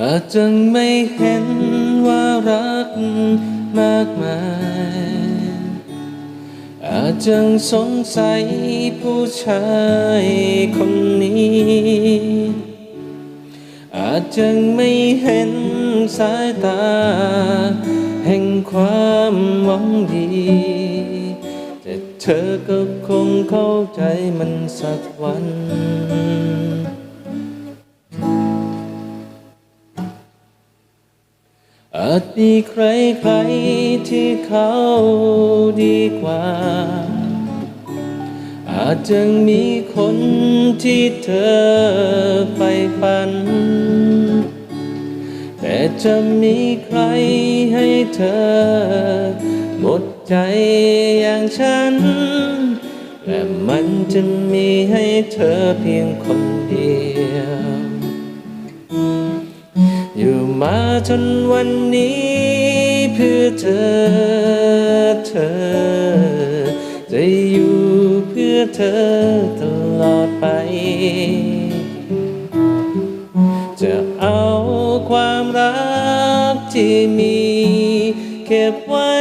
อาจจะไม่เห็นว่ารักมากมาย อาจจะสงสัยผู้ชายคนนี้ อาจจะไม่เห็นสายตา แห่งความหวังดี แต่เธอก็คงเข้าใจมันสักวัน อาจมีใครใครๆที่เขาดีกว่า อาจจะมีคนที่เธอไปฝัน แต่จะมีใครให้เธอ หมดใจอย่างฉัน และมันจะมีให้เธอเพียงคนเดียว อยู่มาจนวันนี้เพื่อเธอเธอ จะอยู่เพื่อเธอตลอดไป จะเอาความรักที่มีเก็บไว้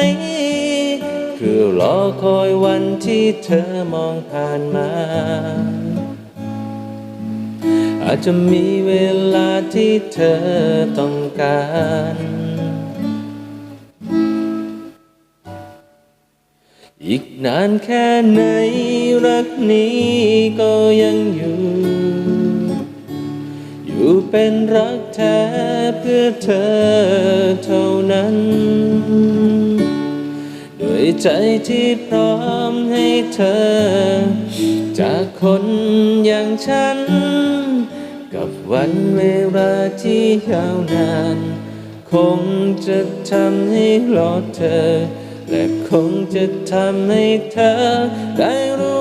เพื่อรอคอยวันที่เธอมองผ่านมา อาจจะมีเวลาที่เธอต้องการ อีกนานแค่ไหนรักนี้ก็ยังอยู่ อยู่เป็นรักแท้เพื่อเธอเท่านั้นด้วยใจที่พร้อมให้เธอ จากคนอย่างฉัน กับวันเวลาที่ยาวนาน คงจะทำให้รอเธอ และคงจะทำให้เธอได้รู้